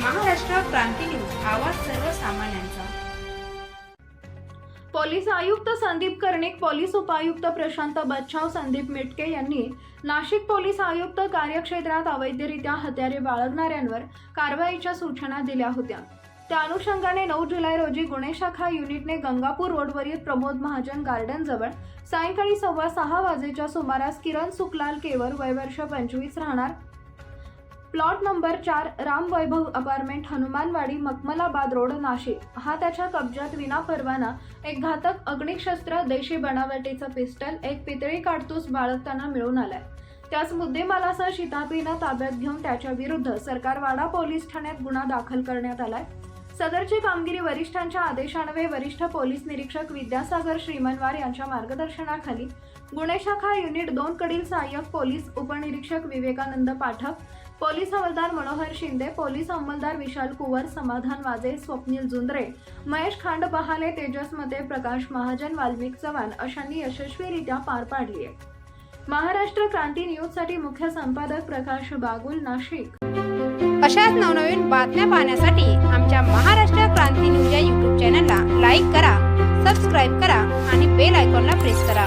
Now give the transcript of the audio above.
क्रांती news आवाज सर्वसामान्यांचा. Police आयुक्त संदीप कर्णिक पोलीस उपायुक्त प्रशांत बच्छाव संदीप मिटके यांनी नाशिक पोलीस आयुक्त कार्यक्षेत्रात अवैधरित्या हत्यारे बाळगणाऱ्यांवर कारवाईच्या सूचना दिल्या होत्या. त्या अनुषंगाने नऊ जुलै रोजी गुन्हे शाखा युनिटने गंगापूर रोडवरील प्रमोद महाजन गार्डन जवळ सायंकाळी सव्वा सहा वाजेच्या सुमारास किरण सुकलाल केवर वयवर्ष पंचवीस राहणार प्लॉट नंबर चार राम वैभव अपार्टमेंट हनुमानवाडी मकमलाबाद रोड नाशिक. हा त्याच्या कब्जात विना परवाना एक घातक अग्निशस्त्र देशी बनावटीचं पिस्टल एक पितळी काडतूस बाळगताना मिळून आलाय. त्याच मुद्देमालासह शितापीनं ताब्यात घेऊन त्याच्या विरुद्ध सरकारवाडा पोलीस ठाण्यात गुन्हा दाखल करण्यात आलाय. सदरची कामगिरी वरिष्ठांच्या आदेशान्वये वरिष्ठ पोलीस निरीक्षक विद्यासागर श्रीमनवार यांच्या मार्गदर्शनाखाली गुन्हे शाखा युनिट दोन कडील सहाय्यक पोलीस उपनिरीक्षक विवेकानंद पाठक पोलीस हवालदार मनोहर शिंदे पोलीस अंमलदार विशाल कुवर समाधान वाजे स्वप्नील जुंद्रे महेश खांड बहाले तेजस मते प्रकाश महाजन वाल्मिक चव्हाण अशांनी यशस्वीरित्या पार पाडली आहे महाराष्ट्र क्रांती न्यूजसाठी मुख्य संपादक प्रकाश बागुल नाशिक. अशाच नवनवीन बातम्या पाहण्यासाठी आमच्या महाराष्ट्र क्रांती न्यूज या यूट्यूब चॅनलला लाईक करा सबस्क्राईब करा आणि बेल आयकॉनला प्रेस करा.